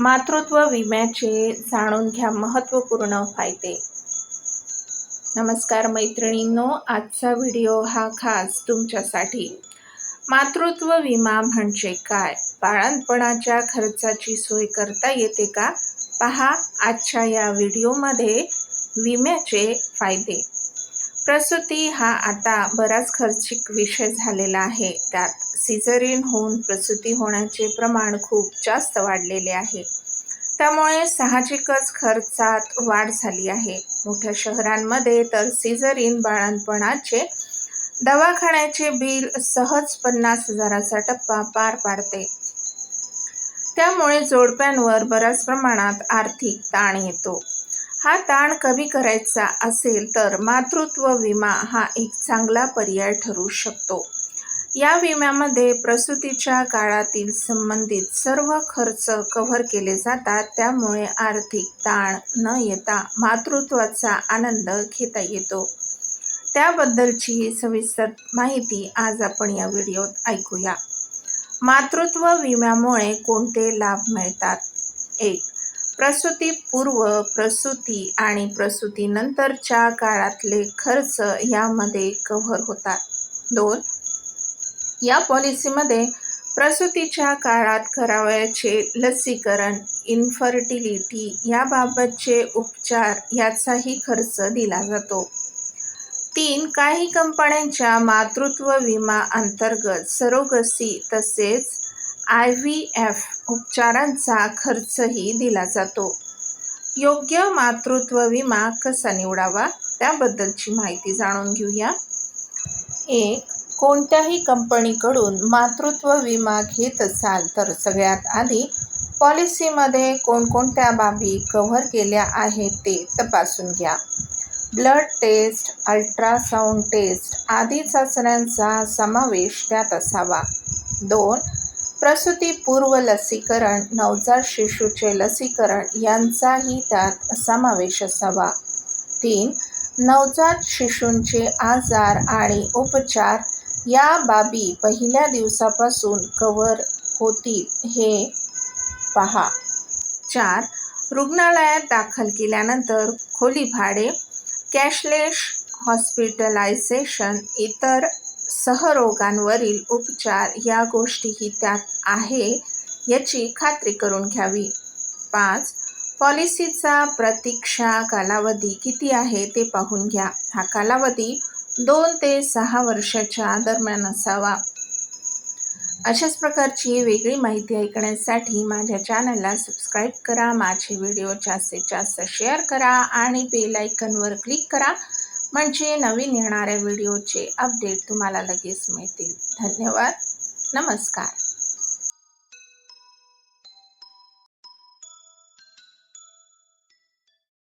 मातृत्व विम्याचे जाणून घ्या महत्त्वपूर्ण फायदे. नमस्कार मैत्रिणींनो आजचा व्हिडिओ हा खास तुमच्यासाठी. मातृत्व विमा म्हणजे काय? बाळणपणाच्या खर्चाची सोय करता येते का? पहा आजच्या या व्हिडिओमध्ये विम्याचे फायदे. प्रसूती हा आता बराच खर्चिक विषय झालेला आहे. त्यात सिझरीन होऊन प्रसूती होण्याचे प्रमाण खूप जास्त वाढलेले आहे. त्यामुळे साहजिकच खर्चात वाढ झाली आहे. मोठ्या शहरांमध्ये तर सिझरीन बाळणपणाचे दवाखान्याचे बिल सहज पन्नास हजाराचा टप्पा पार पाडते. त्यामुळे जोडप्यांवर बऱ्याच प्रमाणात आर्थिक ताण येतो. हा ताण कमी करायचा असेल तर मातृत्व विमा हा एक चांगला पर्याय ठरू शकतो. या विम्यामध्ये प्रसूतीच्या काळातील संबंधित सर्व खर्च कव्हर केले जातात. त्यामुळे आर्थिक ताण न येता मातृत्वाचा आनंद घेता येतो. त्याबद्दलची सविस्तर माहिती आज आपण या व्हिडिओत ऐकूया. मातृत्व विम्यामुळे कोणते लाभ मिळतात? एक प्रसूतीपूर्व प्रसूती आणि प्रसूतीनंतरच्या काळातले खर्च यामध्ये कव्हर होतात. दोन या पॉलिसीमध्ये प्रसूतीच्या काळात करावयाचे लसीकरण इन्फर्टिलिटी याबाबतचे उपचार याचाही खर्च दिला जातो. तीन काही कंपन्यांच्या मातृत्व विमा अंतर्गत सरोगसी तसेच आय व्ही एफ उपचारांचा खर्चही दिला जातो. योग्य मातृत्व विमा कसा निवडावा त्याबद्दलची माहिती जाणून घेऊया. एक कोणत्याही कंपनीकडून मातृत्व विमा घेत असाल तर सगळ्यात आधी पॉलिसीमध्ये कोणकोणत्या बाबी कव्हर केल्या आहेत ते तपासून घ्या. ब्लड टेस्ट अल्ट्रासाऊंड टेस्ट आदी चाचण्यांचा समावेश त्यात असावा. दोन प्रसूतीपूर्व लसीकरण नवजात शिशूचे लसीकरण यांचाही त्यात समावेश असावा. तीन नवजात शिशूंचे आजार आणि उपचार या बाबी पहिल्या दिवसापासून कव्हर होतील हे पहा. चार रुग्णालयात दाखल केल्यानंतर खोली भाडे कॅशलेस हॉस्पिटलायझेशन इतर सहरोगांवरील उपचार या गोष्टीही त्यात आहे याची खात्री करून घ्यावी. पाच पॉलिसीचा प्रतीक्षा कालावधी किती आहे ते पाहून घ्या. हा कालावधी दोन ते सहा वर्षाच्या दरम्यान असावा. अशाच प्रकारची वेगळी माहिती ऐकण्यासाठी माझ्या चॅनलला सबस्क्राईब करा माझे व्हिडिओ जास्तीत जास्त शेअर करा आणि बेल आयकनवर क्लिक करा. म्हणजे नवीन येणाऱ्या व्हिडिओचे अपडेट तुम्हाला लगेच मिळतील. धन्यवाद. नमस्कार.